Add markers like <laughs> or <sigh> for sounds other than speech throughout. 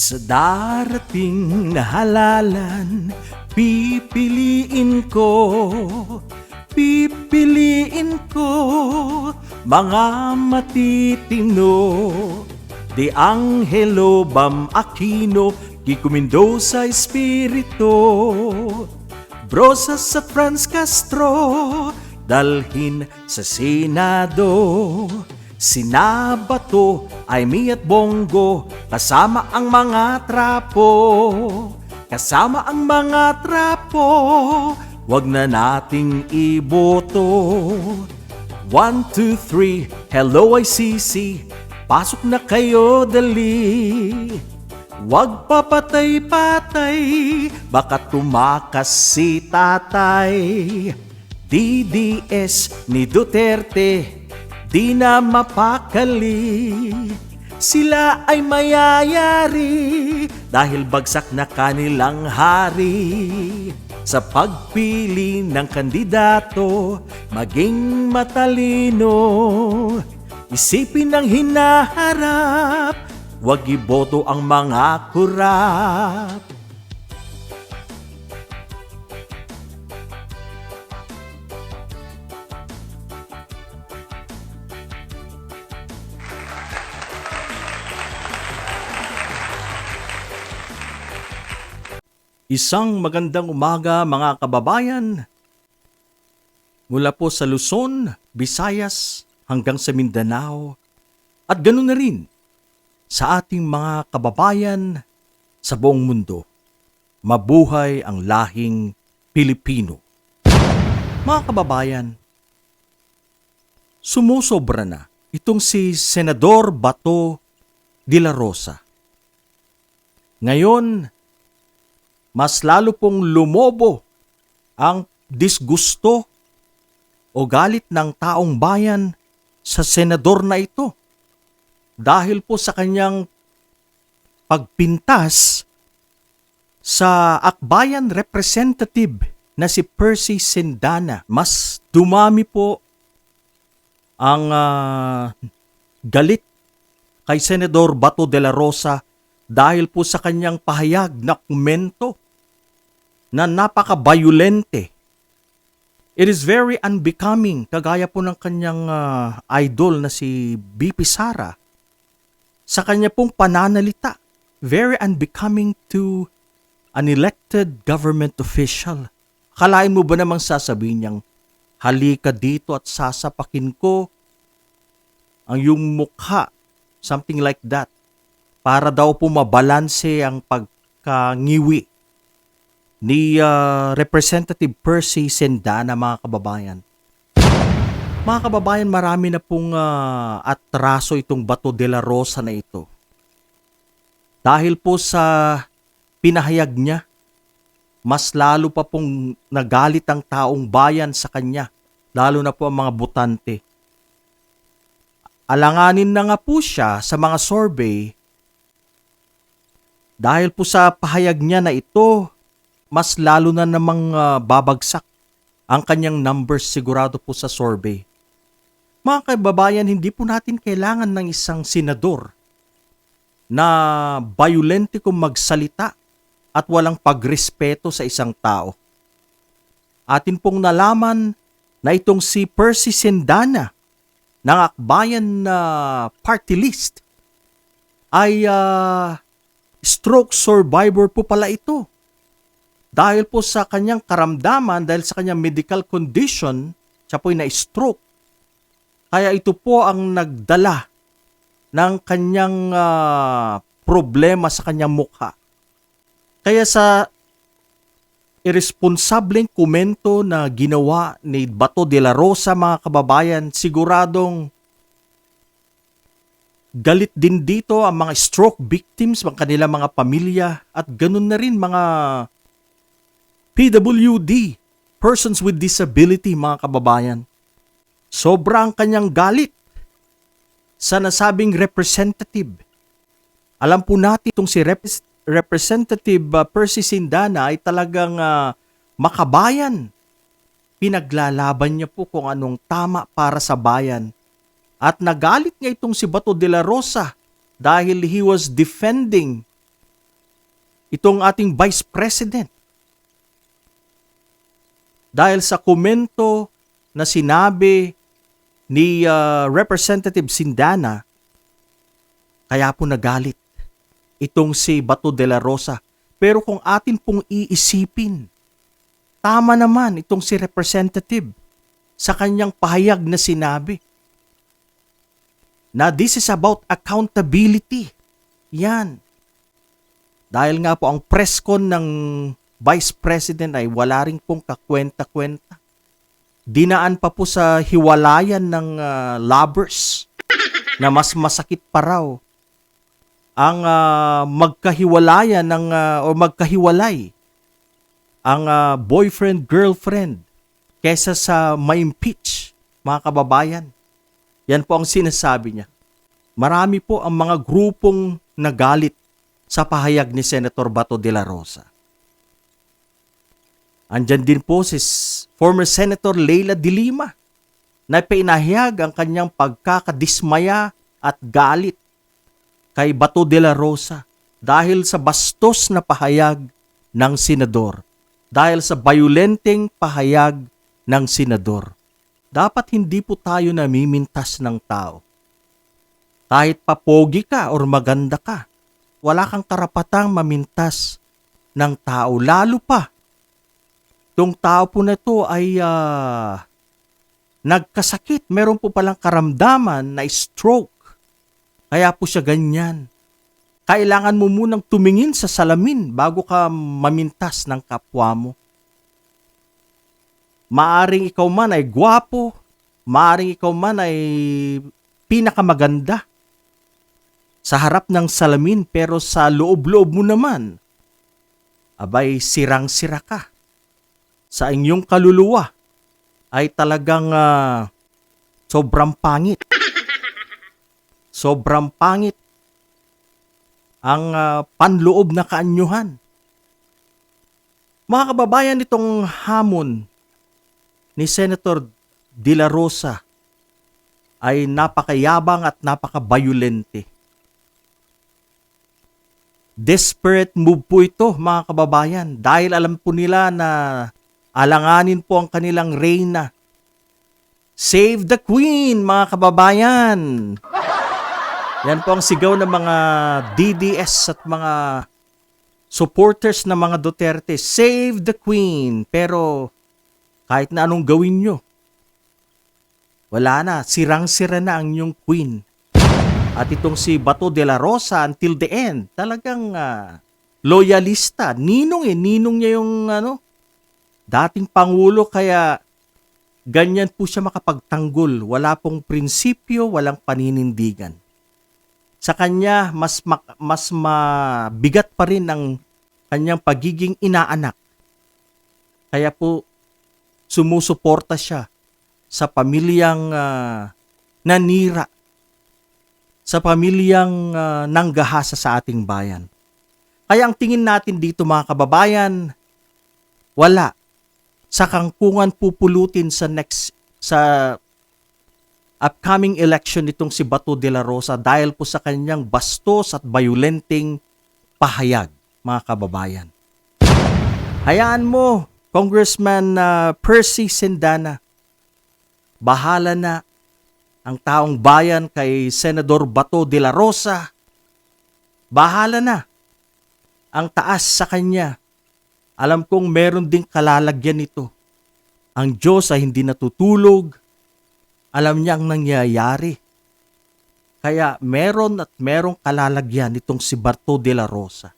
Sa darating na halalan, pipiliin ko, pipiliin ko, mga matitino. De Angelo Bam Aquino, Kiko Mendoza Espirito, Brosas at Franz Castro, dalhin sa Senado. Sinabato, Aimee at Bongo, kasama ang mga trapo. Kasama ang mga trapo, wag na nating iboto. One, two, three, hello ICC, pasok na kayo dali. Wag papatay-patay, baka tumakas si tatay. DDS ni Duterte, di na mapakali. Sila ay mayayari dahil bagsak na kanilang hari. Sa pagpili ng kandidato, maging matalino. Isipin ang hinaharap, wag iboto ang mga kurap. Isang magandang umaga mga kababayan. Mula po sa Luzon, Visayas hanggang sa Mindanao at ganoon na rin sa ating mga kababayan sa buong mundo. Mabuhay ang lahing Pilipino. Mga kababayan, sumusobra na itong si Senador Bato de la Rosa. Ngayon, mas lalo pong lumobo ang disgusto o galit ng taong bayan sa senador na ito dahil po sa kanyang pagpintas sa akbayan representative na si Percy Sendana. Mas dumami po ang ah, galit kay Senador Bato de la Rosa dahil po sa kanyang pahayag na komento na napaka-violente. It is very unbecoming, kagaya po ng kanyang ah, idol na si BP Sara, sa kanya pong pananalita. Very unbecoming to an elected government official. Kalain mo ba namang sasabihin niyang, halika dito at sasapakin ko ang iyong mukha, something like that para daw po mabalanse ang pagkangiwi ni ah, Representative Percy Sendana mga kababayan. Mga kababayan, marami na pong ah, atraso itong Bato de la Rosa na ito. Dahil po sa pinahayag niya, mas lalo pa pong nagalit ang taong bayan sa kanya, lalo na po ang mga butante. Alanganin na nga po siya sa mga survey dahil po sa pahayag niya na ito, mas lalo na namang ah, babagsak ang kanyang numbers sigurado po sa survey. Mga kaibabayan, hindi po natin kailangan ng isang senador na violente kung magsalita at walang pagrespeto sa isang tao. Atin pong nalaman na itong si Percy Sendana ng Akbayan na party list ay ah, stroke survivor po pala ito. Dahil po sa kanyang karamdaman, dahil sa kanyang medical condition, siya po'y na-stroke. Kaya ito po ang nagdala ng kanyang ah, problema sa kanyang mukha. Kaya sa irresponsableng komento na ginawa ni Bato de la Rosa mga kababayan, siguradong galit din dito ang mga stroke victims, ang kanilang mga pamilya at ganun na rin mga PWD, persons with disability mga kababayan. Sobra ang kanyang galit sa nasabing representative. Alam po natin itong si Rep- Representative uh, Percy Sindana ay talagang uh, makabayan. Pinaglalaban niya po kung anong tama para sa bayan. At nagalit nga itong si Bato de la Rosa dahil he was defending itong ating Vice President. Dahil sa komento na sinabi ni ah, Representative Sindana, kaya po nagalit itong si Bato de la Rosa. Pero kung atin pong iisipin, tama naman itong si Representative sa kanyang pahayag na sinabi na this is about accountability. Yan. Dahil nga po ang press con ng Vice President ay wala rin pong kakwenta-kwenta. Dinaan pa po sa hiwalayan ng ah, lovers na mas masakit pa raw ang ah, magkahiwalayan ng ah, o magkahiwalay ang ah, boyfriend girlfriend kesa sa ma-impeach mga kababayan. Yan po ang sinasabi niya. Marami po ang mga grupong nagalit sa pahayag ni Senator Bato de la Rosa. Andyan din po si former Senator Leila de Lima na pinahayag ang kanyang pagkakadismaya at galit kay Bato de la Rosa dahil sa bastos na pahayag ng senador, dahil sa violenteng pahayag ng senador. Dapat hindi po tayo namimintas ng tao. Kahit papogi ka or maganda ka, wala kang karapatang mamintas ng tao, lalo pa Itong tao po na to ay ah, nagkasakit. Meron po palang karamdaman na stroke. Kaya po siya ganyan. Kailangan mo munang tumingin sa salamin bago ka mamintas ng kapwa mo. Maaring ikaw man ay gwapo, maaring ikaw man ay pinakamaganda sa harap ng salamin pero sa loob-loob mo naman, abay sirang-sira ka sa inyong kaluluwa ay talagang ah, sobrang pangit. <laughs> Sobrang pangit ang ah, panloob na kaanyuhan. Mga kababayan, itong hamon ni Senator De La Rosa ay napakayabang at napakabayulente. Desperate move po ito mga kababayan dahil alam po nila na alanganin po ang kanilang reyna. Save the Queen mga kababayan! Yan po ang sigaw ng mga DDS at mga supporters ng mga Duterte. Save the Queen! Pero kahit na anong gawin nyo, wala na, sirang-sira na ang inyong Queen. At itong si Bato de la Rosa until the end, talagang ah, loyalista. Ninong eh, ninong niya yung ano, dating pangulo kaya ganyan po siya makapagtanggol. Wala pong prinsipyo, walang paninindigan. Sa kanya, mas, mak- mas mabigat pa rin ang kanyang pagiging inaanak. Kaya po, sumusuporta siya sa pamilyang ah, nanira sa pamilyang ah, nanggahasa sa ating bayan. Kaya ang tingin natin dito mga kababayan, wala. Sa kangkungan pupulutin sa next, sa upcoming election nitong si Bato de la Rosa dahil po sa kanyang bastos at violenteng pahayag, mga kababayan. Hayaan mo, Congressman ah, Percy Sendana, bahala na ang taong bayan kay Senador Bato de la Rosa. Bahala na. Ang taas sa kanya. Alam kong meron ding kalalagyan nito. Ang Diyos ay hindi natutulog. Alam niya ang nangyayari. Kaya meron at merong kalalagyan itong si Bato de la Rosa.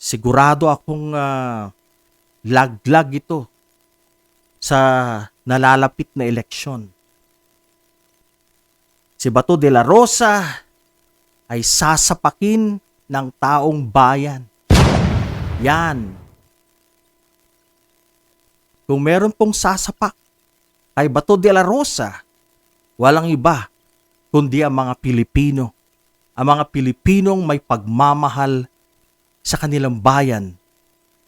Sigurado akong ah, laglag ito sa nalalapit na eleksyon si Bato de la Rosa ay sasapakin ng taong bayan. Yan. Kung meron pong sasapak kay Bato de la Rosa, walang iba kundi ang mga Pilipino. Ang mga Pilipinong may pagmamahal sa kanilang bayan.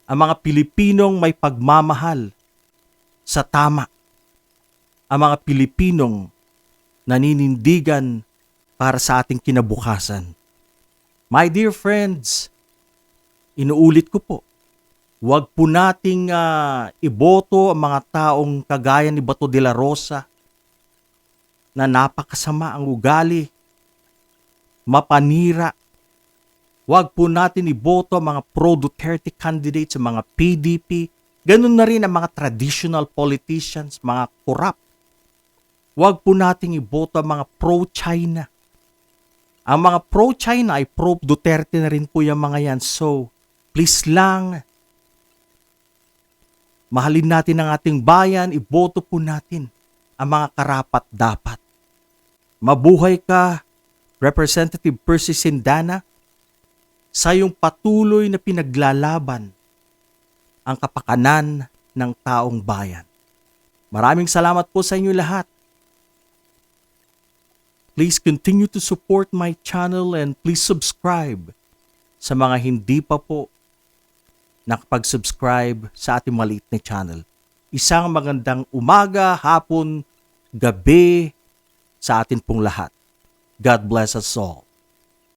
Ang mga Pilipinong may pagmamahal sa tama. Ang mga Pilipinong naninindigan para sa ating kinabukasan. My dear friends, Inuulit ko po, huwag po nating ah, iboto ang mga taong kagaya ni Bato de la Rosa na napakasama ang ugali, mapanira. Huwag po natin iboto mga pro-Duterte candidates, ang mga PDP. Ganun na rin ang mga traditional politicians, mga corrupt. Huwag po nating iboto ang mga pro-China. Ang mga pro-China ay pro-Duterte na rin po yung mga yan. So, please lang, mahalin natin ang ating bayan, iboto po natin ang mga karapat dapat. Mabuhay ka, Representative Percy Sindana, sa iyong patuloy na pinaglalaban ang kapakanan ng taong bayan. Maraming salamat po sa inyo lahat. Please continue to support my channel and please subscribe sa mga hindi pa po nakapag-subscribe sa ating maliit na channel. Isang magandang umaga, hapon, gabi sa atin pong lahat. God bless us all.